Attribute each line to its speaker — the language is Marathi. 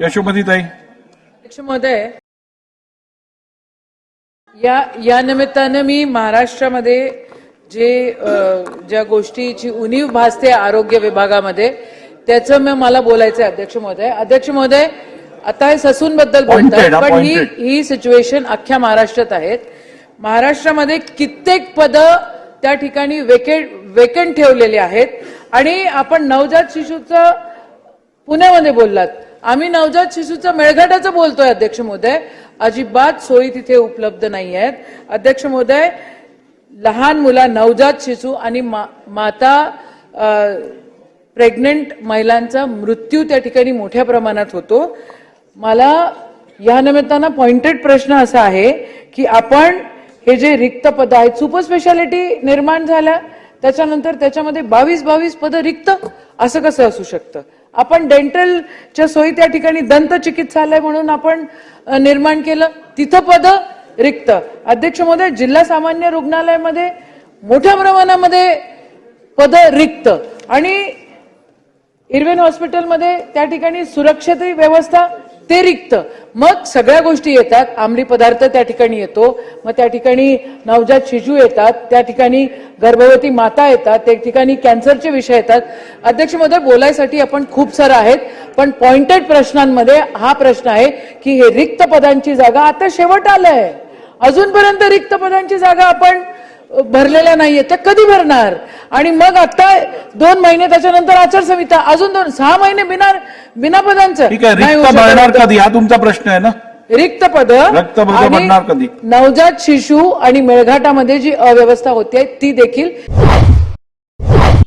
Speaker 1: यशोमतीताई.
Speaker 2: अध्यक्ष महोदय या या निमित्तानं मी महाराष्ट्रामध्ये जे ज्या गोष्टीची उणीव भासते आरोग्य विभागामध्ये त्याचं मग मला बोलायचं आहे अध्यक्ष महोदय. अध्यक्ष महोदय आता हे ससूनबद्दल बोलतात पण ही. ही सिच्युएशन अख्ख्या महाराष्ट्रात आहेत. महाराष्ट्रामध्ये कित्येक पदं त्या ठिकाणी वेकेंट वेकंट ठेवलेली आहेत. आणि आपण नवजात शिशूचं पुण्यामध्ये बोललात. आम्ही नवजात शिशूचं मेळघाटाचं बोलतोय अध्यक्ष महोदय. अजिबात सोयी तिथे उपलब्ध नाही आहेत अध्यक्ष महोदय लहान मुला नवजात शिशू आणि मा- माता प्रेग्नंट महिलांचा मृत्यू त्या ठिकाणी मोठ्या प्रमाणात होतो. मला या निमित्तानं पॉइंटेड प्रश्न असा आहे की आपण हे जे रिक्त पद आहेत सुपर स्पेशालिटी निर्माण झाल्या त्याच्यानंतर त्याच्यामध्ये बावीस बावीस पदं रिक्त असं कसं असू शकतं? आपण डेंटलच्या सोयी त्या ठिकाणी दंत चिकित्सालय म्हणून आपण निर्माण केलं. तिथं पद रिक्त. अध्यक्ष महोदय जिल्हा सामान्य रुग्णालयामध्ये मोठ्या प्रमाणामध्ये पद रिक्त. आणि इरवेन हॉस्पिटलमध्ये त्या ठिकाणी सुरक्षित व्यवस्था ते रिक्त मग सगळ्या गोष्टी येतात. आमली पदार्थ त्या ठिकाणी येतो. मग त्या ठिकाणी नवजात शिशू येतात. त्या ठिकाणी गर्भवती माता येतात. त्या ठिकाणी कॅन्सरचे विषय येतात. अध्यक्ष महोदय बोलायसाठी आपण खूप सारं आहेत. पण पॉइंटेड प्रश्नांमध्ये हा प्रश्न आहे की हे रिक्त पदांची जागा आता शेवट आलंय. अजूनपर्यंत रिक्त पदांची जागा आपण भरलेल्या नाहीये त्या कधी भरणार आणि मग आता दोन महिने त्याच्यानंतर आचारसंहिता अजून दोन सहा महिने बिना बिना पदांचं.
Speaker 1: भरणार कधी हा तुमचा प्रश्न आहे ना
Speaker 2: रिक्त पद
Speaker 1: रिक्त पदं भरणार कधी?
Speaker 2: नवजात शिशू आणि मेळघाटामध्ये जी अव्यवस्था होते ती देखील